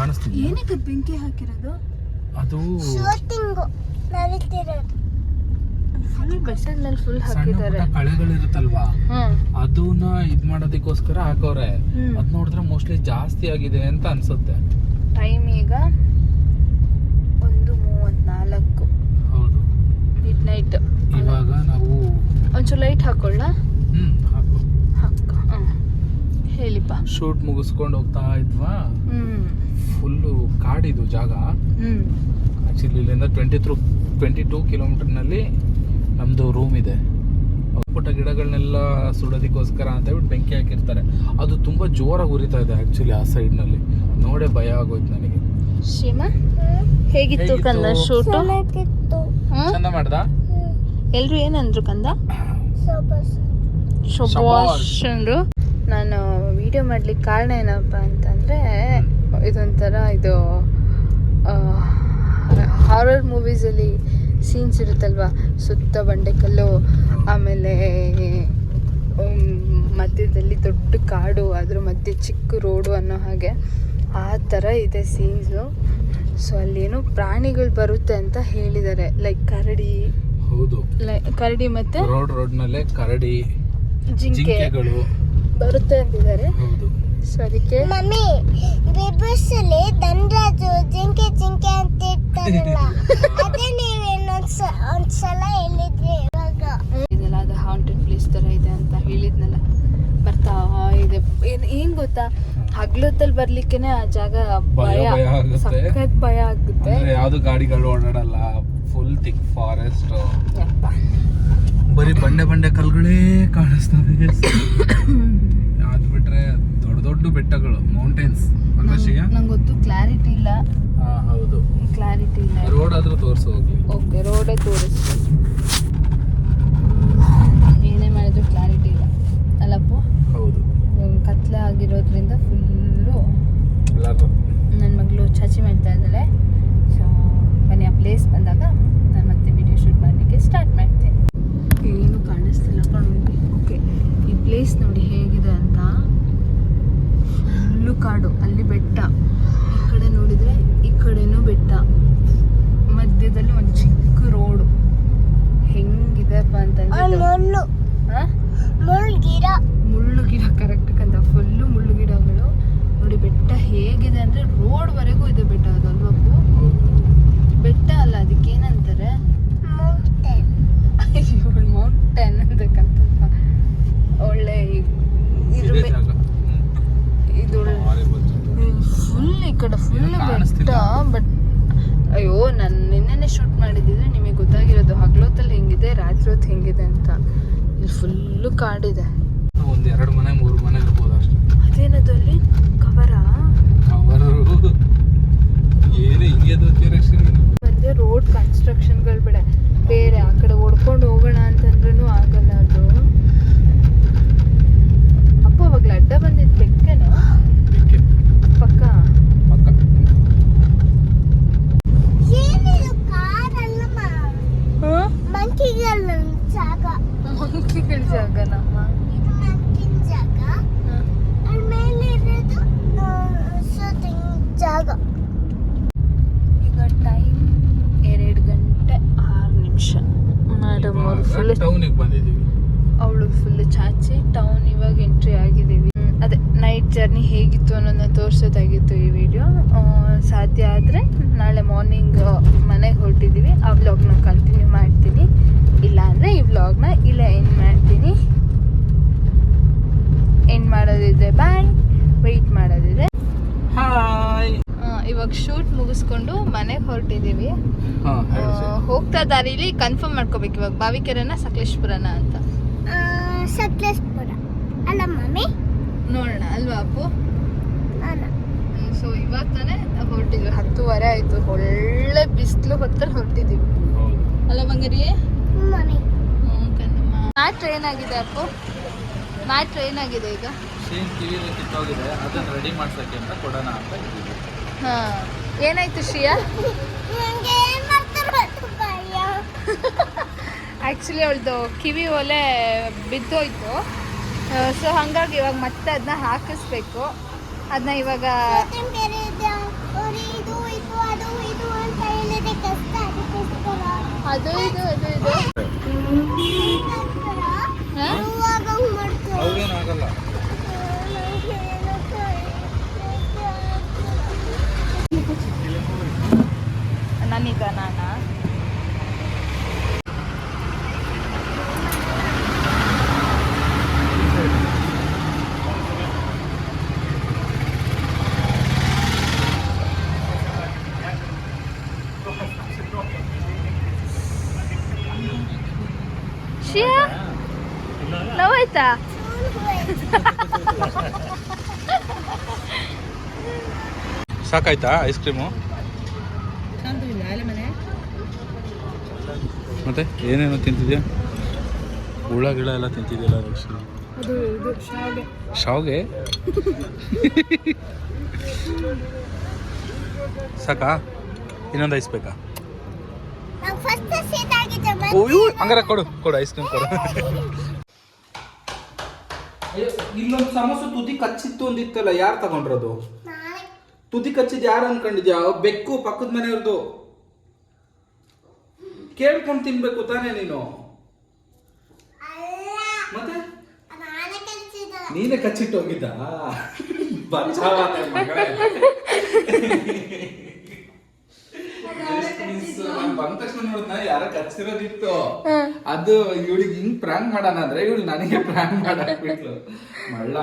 ಕಾಣಿಸ್ತಿದ್ಯಾ? ಏನಕ್ಕೆ ಬೆಂಕಿ ಹಾಕಿರೋದು? ಅದು ಶೂಟಿಂಗ್ ನಡೀತಿರೋದು ಫುಲ್ ಬಸ್ಸಲ್ಲಿ ಫುಲ್ ಹಾಕಿದ್ದಾರೆ. ಕಳೆಗಳಿರುತ್ತಲ್ವಾ? ಅದನ್ನ ಇದ್ ಮಾಡೋದಕ್ಕೋಸ್ಕರ ಹಾಕೋರೆ. ಅದ್ ನೋಡಿದ್ರೆ ಮೋಸ್ಟ್ಲಿ ಜಾಸ್ತಿ ಆಗಿದೆ ಅಂತ ಅನ್ಸುತ್ತೆ. ಟೈಮ್ ಈಗ ಒಂದು ಮೂವತ್ನಾಲ್ಕು. ಹೌದು. ಮಿಡ್ ನೈಟ್ ಇವಾಗ ನಾವು ಒಂಚೂರು ಲೈಟ್ ಹಾಕೊಳ್ಳ? ಹ್ಮ್ ಹಾಕು. ಹಾಕ. ಹೇಳಿಪ್ಪ. ಶೂಟ್ ಮುಗಿಸ್ಕೊಂಡು ಹೋಗ್ತಾ ಇದ್ವಾ? ಹ್ಮ್. ಫುಲ್ಲು ಕಾಡಿದು ಜಾಗ. ಹ್ಮ್. ಆಕ್ಚುಲಿ ಇಲ್ಲಿಂದ ಟ್ವೆಂಟಿ ತ್ರೂ ಟ್ವೆಂಟಿ ಟೂ ಕಿಲೋಮೀಟರ್ನಲ್ಲಿ ನಮ್ಮದು ರೂಮ್ ಇದೆ. ಪುಟ್ಟ ಗಿಡಗಳನ್ನೆಲ್ಲ ಸುಡೋದಕ್ಕೋಸ್ಕರ ಅಂತ ಹೇಳ್ಬಿಟ್ಟು ಬೆಂಕಿ ಹಾಕಿರ್ತಾರೆ. ಅದು ತುಂಬ ಜೋರಾಗಿ ಉರಿತಾ ಇದೆ ಆ್ಯಕ್ಚುಲಿ ಆ ಸೈಡ್ನಲ್ಲಿ ನೋಡೇ ಭಯ ಆಗೋಯ್ತು ನನಗೆ. ಶೀಮಾ ಹೇಗಿತ್ತು? ಕಂದ ಶೂಟು? ಚಂದ ಮಾಡ್ದ? ಎಲ್ರು ಏನಂದ್ರು ಕಂದ? ಅಂದ್ರು. ನಾನು ವಿಡಿಯೋ ಮಾಡ್ಲಿಕ್ಕೆ ಕಾರಣ ಏನಪ್ಪ ಅಂತಂದ್ರೆ ಇದೊಂಥರ ಇದು ಹಾರರ್ ಮೂವೀಸಲ್ಲಿ ಸೀನ್ಸ್ ಇರುತ್ತಲ್ವಾ? ಸುತ್ತ ಬಂಡೆಕಲ್ಲು ಆಮೇಲೆ ಮಧ್ಯದಲ್ಲಿ ದೊಡ್ಡ ಕಾಡು ಅದ್ರ ಮಧ್ಯೆ ಚಿಕ್ಕ ರೋಡು ಅನ್ನೋ ಹಾಗೆ ಆ ಥರ ಇದೆ ಸೀನ್ಸು ಸೊ ಅಲ್ಲೇನೋ ಪ್ರಾಣಿಗಳು ಬರುತ್ತೆ ಅಂತ ಹೇಳಿದ್ದಾರೆ. ಲೈಕ್ ಕರಡಿ ಹೌದು. ಕರಡಿ ಮತ್ತೆ ರೋಡ್ ರೋಡ್ನಲ್ಲೇ ಕರಡಿ ಜಿಂಕೆಗಳು. ಬರುತ್ತೆ ಅಂತಿದ್ದಾರೆ. ಹೌದು. ಸೊ ಅದಕ್ಕೆ? ಮಮ್ಮಿ ಬಿಬಿಸಲ್ಲಿ ಧನರಾಜು ಜಿಂಕೆ ಜಿಂಕೆ ಅಂತ ಇರ್ತಾರಲ್ಲ ಅದೇ ನೀವು ಇನ್ನೊಂದ್ಸ ಒಂದ್ಸಲ ಹೇಳಿದ್ರಿ ಇವಾಗ. ಇದೆಲ್ಲ ಅದು ಹಾಂಟೆಡ್ ಪ್ಲೇಸ್ ಥರ ಇದೆ ಅಂತ ಹೇಳಿದ್ನಲ್ಲ. ಬರ್ತಾ ಇದೆ. ಏನು ಏನ್ ಗೊತ್ತಾ? ಹಗ್ಲೊತ್ತಲ್ಲಿ ಬರ್ಲಿಕ್ಕೆನೆ ಆ ಜಾಗ ಭಯ ಭಯ ಭಯ ಆಗುತ್ತೆ. ಸಖತ್ ಭಯ ಆಗುತ್ತೆ. ಅಂದ್ರೆ ಯಾವ್ದು ಗಾಡಿಗಳು ಓಡಾಡಲ್ಲ ಫುಲ್ ಥಿಕ್ ಫಾರೆಸ್ಟ್. ಬರೀ ಬಂಡೆ ಬಂಡೆ ಕಲ್ಗಳೇ ಕಾಣಿಸ್ತದೆ. ಅದ್ ಬಿಟ್ರೆ ದೊಡ್ಡ ಬೆಟ್ಟಗಳು ಮೌಂಟೇನ್ಸ್ ಅಲ್ವಾ? ನಂಗ್ ಗೊತ್ತು ಕ್ಲಾರಿಟಿ ಇಲ್ಲ. ಹಾ ಹೌದು. ಕ್ಲಾರಿಟಿ ಇಲ್ಲ. ರೋಡ್ ಆದ್ರೂ ತೋರ್ಸು ಹೋಗ್ಲಿ ಓಕೆ ರೋಡೇ ತೋರಿಸ್ತು ಏನೇ ಮಾಡಿದ್ರು ಕ್ಲಾರಿಟಿ ಇಲ್ಲ ಅಲ್ಲಪ್ಪು ಹೌದು ಹ್ಮ್, ಕತ್ಲೆ ಆಗಿರೋದ್ರಿಂದ ಫುಲ್ಲು ಎಲ್ಲರೂ ನನ್ನ ಮಗಳು ಚಾಚಿ ಮಾಡ್ತಾ ಇದ್ದಾಳೆ ಸೊ ಬನ್ನಿ ಆ ಪ್ಲೇಸ್ ಬಂದಾಗ ನಾನು ಮತ್ತೆ ವಿಡಿಯೋ ಶೂಟ್ ಮಾಡಲಿಕ್ಕೆ ಸ್ಟಾರ್ಟ್ ಮಾಡ್ತೇನೆ ಏನು ಕಾಣಿಸ್ತಿಲ್ಲ ಕಣ್ಣಿಗೆ ಓಕೆ ಈ ಪ್ಲೇಸ್ ನೋಡಿ ಹೇಗಿದೆ ಅಂತ ಫುಲ್ಲು ಕಾಡು ಅಲ್ಲಿ ಬೆಟ್ಟ ಈ ಕಡೆ ನೋಡಿದರೆ ಈ ಕಡೆನೂ ಬೆಟ್ಟ ಮಧ್ಯದಲ್ಲಿ ಒಂದು ಚಿಕ್ಕ ರೋಡು ಹೆಂಗಿದೆಪ್ಪ ಅಂತಂದ್ರೆ ಇದು- ಮುಳ್ಳು ಹಾ? ಮುಳ್ಗಿರ ಮುಳ್ಳು ಗಿಡ ಕರೆಕ್ಟ್ ಕಂದ ಫುಲ್ಲು ಮುಳ್ಳು ಗಿಡಗಳು ನೋಡಿ ಬೆಟ್ಟ ಹೇಗಿದೆ ಅಂದ್ರೆ ರೋಡ್ವರೆಗೂ ಇದೆ ಬೆಟ್ಟ ಅದಲ್ವಪ್ಪು ಬೆಟ್ಟ ಅಲ್ಲ ಅದಕ್ಕೆ ಏನಂತಾರೆ ಮೌಂಟೇನ್ ಮೌಂಟೇನ್ ಅಂತಕ್ಕಂಥ ಒಳ್ಳೆ ಈ- ಇದ್ರ ಇದೇ ಬೆ- ಜಾಗ ಹ್ಮ್. ಇದು Horrible ಜಾಗ. ಫುಲ್ ಈ ಕಡೆ ಫುಲ್ ಬೆಟ್ಟ ಬಟ್ ಅಯ್ಯೋ ನಾನು ನಿನ್ನೆನೆ ಶೂಟ್ ಮಾಡಿದ್ದಿದ್ರೆ ನಿಮಗೆ ಗೊತ್ತಾಗಿರೋದು ಹಗ್ಲೊತ್ತಲ್ಲಿ ಹೆಂಗಿದೆ ರಾತ್ರಿ ಹೊತ್ತು ಹೆಂಗಿದೆ ಅಂತ. ಇಲ್ಲಿ ಫುಲ್ಲು ಕಾಡಿದೆ. ಒಂದ್ ಎರಡು ಮನೆ ಮೂರು ಮನೆ ಇರ್ಬೋದು ಅಷ್ಟೇ. ಅದೇನದು ಅಲ್ಲಿ? ಕವರ? ಅವರು ಏನು ಹಿಂಗೆ ಮಧ್ಯೆ ರೋಡ್ ಕನ್ಸ್ಟ್ರಕ್ಷನ್ಗಳು ಬಿಡ. ಜಾಗ. ನಮ್ಮ ಜಾಗ. ಈಗ ಟೈಮ್ ಎರಡು ಗಂಟೆ ಆರು ನಿಮಿಷ. ಮೇಡಮ್ ಅವ್ರು ಫುಲ್ ಟೌನಿಗೆ ಬಂದಿದ್ದೀವಿ. ಅವಳು ಫುಲ್ ಚಾಚಿ ಟೌನ್ ಇವಾಗ ಎಂಟ್ರಿ ಆಗಿದ್ದೀವಿ. ಅದೇ ನೈಟ್ ಜರ್ನಿ ಹೇಗಿತ್ತು ಅನ್ನೋದನ್ನ ತೋರಿಸೋದಾಗಿತ್ತು ಈ ವಿಡಿಯೋ ಸಾಧ್ಯ ಆದರೆ ನಾಳೆ ಮಾರ್ನಿಂಗ್ ಮನೆಗೆ ಹೊರಟಿದ್ದೀವಿ ಆ ವ್ಲಾಗ್ನ ಕಂಟಿನ್ಯೂ ಮಾಡ್ತೀನಿ. ಇಲ್ಲ ಅಂದರೆ ಈ ವ್ಲಾಗ್ನ ಇಲ್ಲೇ ಎಂಡ್ ಮಾಡ್ತೀನಿ. ಎಂಡ್ ಮಾಡೋದಿದೆ ಬಾಯ್ ವೆಯ್ಟ್ ಮಾಡೋದಿದೆ ಹಾಯ್ ಇವಾಗ ಶೂಟ್ ಮುಗಿಸ್ಕೊಂಡು ಮನೆಗೆ ಹೊರಟಿದ್ದೀವಿ ಹೋಗ್ತಾ ದಾರಿಲಿ ಕನ್ಫರ್ಮ್ ಮಾಡ್ಕೋಬೇಕು ಇವಾಗ. ಬಾವಿಕೆರೆನ ಸಕಲೇಶ್ಪುರನ ಅಂತ ಸಕಲೇಶ್ಪುರ ಅಲ್ಲ ಮಮ್ಮಿ ನೋಡೋಣ ಅಲ್ವಾ ಅಪ್ಪು ಸೊ ಇವಾಗ ತಾನೇ ಹೊರಟಿದ್ವಿ. ಹತ್ತುವರೆ ಆಯ್ತು. ಒಳ್ಳೆ ಬಿಸಿಲು ಹೊತ್ತಲ್ಲಿ ಹೊರಟಿದ್ದೀವಿ. ಹೌದು. ಅಲ್ಲ ಬಂಗಾರಿ ಮಮ್ಮಿ. ಟ್ರೈನ್ ಏನಾಗಿದೆ ಅಪ್ಪು. ಟ್ರೈನ್ ಆಗಿದೆ ಈಗ. ಕಿತ್ತೋಗಿದೆ ಅದನ್ನ ರೆಡಿ ಮಾಡ್ಸಕ್ಕೆ ಅಂತ ಕೊಡೋಣ ಅಂತ ಇದ್ದೀವಿ. ಹಾ. ಏನಾಯ್ತು ಶ್ರೀಯಾ? ಆ್ಯಕ್ಚುಲಿ ಅವಳದು ಕಿವಿ ಒಲೆ ಬಿದ್ದೋಯ್ತು. ಸೊ ಹಾಗಾಗಿ ಇವಾಗ ಮತ್ತೆ ಅದನ್ನ ಹಾಕಿಸ್ಬೇಕು. ಅದನ್ನ ಇವಾಗ ಅದು ಇದು ಅದು ಇದು. ನೋವಾಯ್ತಾ ಸಾಕಾಯ್ತಾ ಐಸ್ ಕ್ರೀಮು ಮತ್ತೆ ಏನೇನು ತಿಂತಿದ್ಯಾ? ಹುಳ ಗಿಳ ಎಲ್ಲ ತಿಂತಿದ್ಯಲ್ಲ ರಕ್ಷಿ ಅದು ಇದು ಶಾವಿಗೆ. ಸಾಕಾ? ಇನ್ನೊಂದು ಐಸ್ ಬೇಕಾ? ಹಂಗಾರೆ ಕೊಡು ಕೊಡು ಐಸ್ ಕ್ರೀಮ್ ಕೊಡು. ಇಲ್ಲೊಂದು ಸಮೋಸ ತುದಿ ಕಚ್ಚಿತ್ತು ಒಂದಿತ್ತಲ್ಲ ಯಾರು ತಗೊಂಡ್ರದು? ತುದಿ ಕಚ್ಚಿದ್ ಯಾರು ಅನ್ಕೊಂಡಿದ್ಯಾ? ಬೆಕ್ಕು ಪಕ್ಕದ ಮನೆಯವ್ರದ್ದು ಕೇಳ್ಕೊಂಡು ತಿನ್ಬೇಕು ತಾನೇ ನೀನು. ಅಲ್ಲ, ಮತ್ತೆ? ನಾನೇ ಕಚ್ಚಿಟ್ಟು ಹೋಗಿದ್ದ? ಬಚಾವಾದೆ ಮಗಳೇ. ನಾನ್ ಬಂದ ತಕ್ಷಣ ನೋಡಿದ್ನ ಯಾರ ಕಚ್ಚಿರೋದಿತ್ತು. ಅದು ಇವಳಿಗೆ ಹಿಂಗ್ ಪ್ರಾಂಕ್ ಮಾಡೋಣ ಅಂದ್ರೆ ಇವಳು ನನಗೆ ಪ್ರಾಂಕ್ ಮಾಡಾಕ್ಬಿಟ್ಲು ಮಳ್ಳ